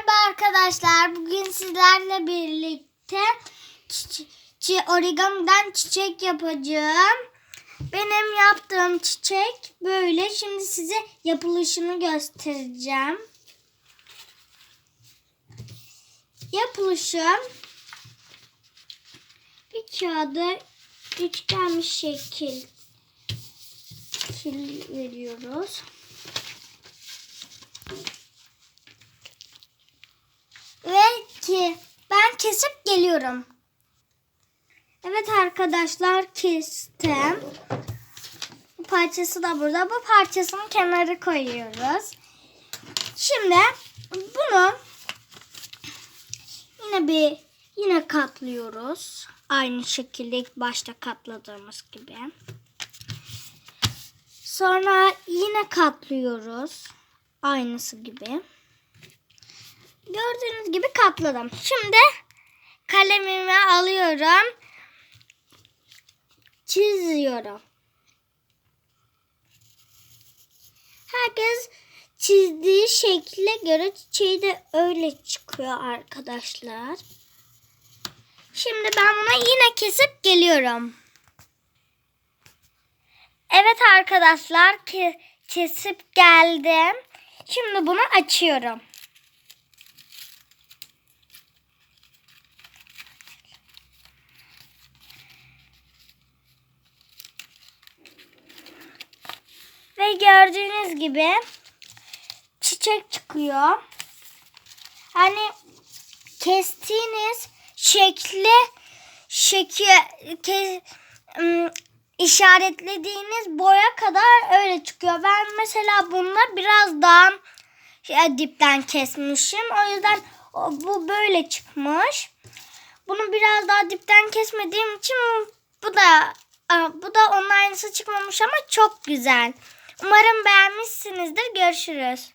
Merhaba arkadaşlar. Bugün sizlerle birlikte çi- origamiden çiçek yapacağım. Benim yaptığım çiçek böyle. Şimdi size yapılışını göstereceğim. Yapılışım bir kağıda üçgen bir şekil, şekil veriyoruz. Kesip geliyorum. Evet arkadaşlar kestim. Bu parçası da burada. Bu parçasını kenara koyuyoruz. Şimdi bunu yine bir yine katlıyoruz. Aynı şekilde ilk başta katladığımız gibi. Sonra yine katlıyoruz. Aynısı gibi. Gördüğünüz gibi katladım. Şimdi kalemimi alıyorum. Çiziyorum. Herkes çizdiği şekle göre çiçeği de öyle çıkıyor arkadaşlar. Şimdi ben buna yine kesip geliyorum. Evet arkadaşlar ke- kesip geldim. Şimdi bunu açıyorum. Ve gördüğünüz gibi çiçek çıkıyor. Hani kestiğiniz şekli şekil ke, ım, işaretlediğiniz boya kadar öyle çıkıyor. Ben mesela bunda biraz daha şey, dipten kesmişim. O yüzden o- bu böyle çıkmış. Bunu biraz daha dipten kesmediğim için bu da Aa, bu da onun aynısı çıkmamış ama çok güzel. Umarım beğenmişsinizdir. Görüşürüz.